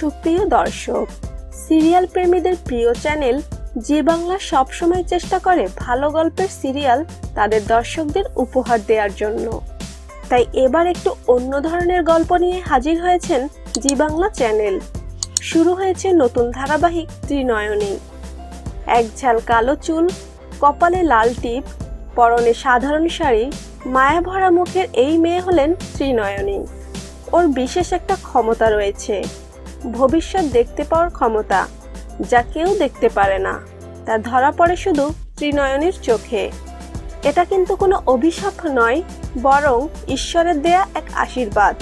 দর্শক, সিরিয়াল প্রেমীদের প্রিয় চ্যানেল জি বাংলা সবসময় চেষ্টা করে ভালো গল্পের সিরিয়াল তাদের দর্শকদের উপহার দেওয়ার জন্য। তাই এবার একটু অন্য ধরনের গল্প নিয়ে হাজির হয়েছেন জি বাংলা চ্যানেল। শুরু হয়েছে নতুন ধারাবাহিক ত্রিনয়নী। এক ঝাল কালো চুল, কপালে লাল টিপ, পরনে সাধারণ শাড়ি, মায়া ভরা মুখের এই মেয়ে হলেন ত্রিনয়নী। ওর বিশেষ একটা ক্ষমতা রয়েছে। ভবিষ্যৎ দেখতে পাওয়ার ক্ষমতা যা কেউ দেখতে পারে না। তা ধরা পড়ে শুধু ত্রিনয়নের চোখে। এটা কিন্তু কোনো অভিশাপ নয়, বরং ঈশ্বরের দেয়া এক আশীর্বাদ।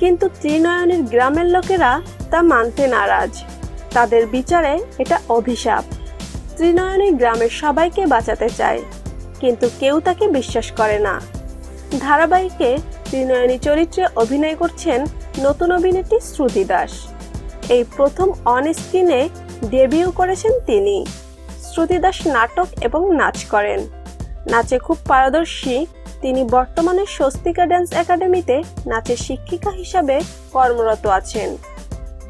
কিন্তু ত্রিনয়নের গ্রামের লোকেরা তা মানতে নারাজ। তাদের বিচারে এটা অভিশাপ। ত্রিনয়নী গ্রামের সবাইকে বাঁচাতে চায়, কিন্তু কেউ তাকে বিশ্বাস করে না। ধারাবাহিকে ত্রিনয়নী চরিত্রে অভিনয় করছেন নতুন অভিনেত্রী শ্রুতি দাস। এই প্রথম অন স্ক্রিনে ডেবিউ করেছেন তিনি। শ্রুতি দাস নাটক এবং নাচ করেন। নাচে খুব পারদর্শী, তিনি বর্তমানে স্বস্তিকা ড্যান্স একাডেমিতে নাচের শিক্ষিকা হিসাবে কর্মরত আছেন।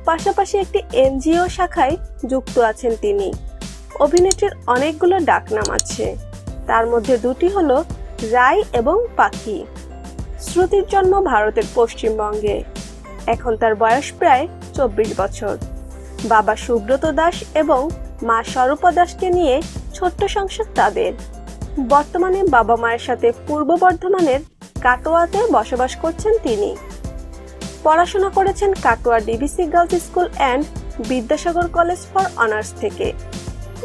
পাশাপাশি একটি এনজিও শাখায় যুক্ত আছেন তিনি। অভিনেত্রীর অনেকগুলো ডাকনাম আছে। তার মধ্যে দুটি হলো রায় এবং পাখি। শ্রুতির জন্ম ভারতের পশ্চিমবঙ্গে। এখন তার বয়স প্রায় চব্বিশ বছর। বাবা সুব্রত দাস এবং মা স্বরূপা দাসকে নিয়ে ছোট্ট সংসার তাদের। বর্তমানে বাবা মায়ের সাথে পূর্ব বর্ধমানের কাটোয়াতে বসবাস করছেন তিনি। পড়াশোনা করেছেন Katwa DBC girls school and Vidyasagar college for honours থেকে।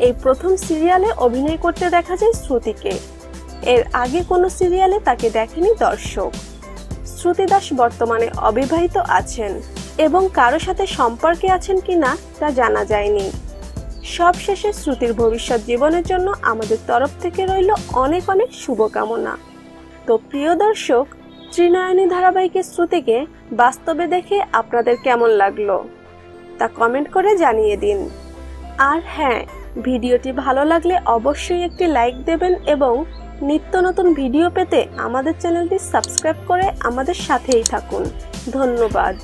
এই প্রথম সিরিয়ালে অভিনয় করতে দেখা যায় শ্রুতিকে। এর আগে কোনো সিরিয়ালে তাকে দেখেনি দর্শক। শ্রুতি দাস বর্তমানে অবিবাহিত আছেন। এবং কারও সাথে সম্পর্কে আছেন কিনা তা জানা যায়নি। সবশেষে শ্রুতির ভবিষ্যৎ জীবনের জন্য আমাদের তরফ থেকে রইল অনেক অনেক শুভকামনা। তো প্রিয় দর্শক, ত্রিনয়নী ধারাবাহিকের শ্রুতিকে বাস্তবে দেখে আপনাদের কেমন লাগল? তা কমেন্ট করে জানিয়ে দিন। আর হ্যাঁ ভিডিওটি ভালো লাগলে অবশ্যই একটি লাইক দেবেন এবং নিত্য নতুন ভিডিও পেতে আমাদের চ্যানেলটি সাবস্ক্রাইব করে আমাদের সাথেই থাকুন। ধন্যবাদ।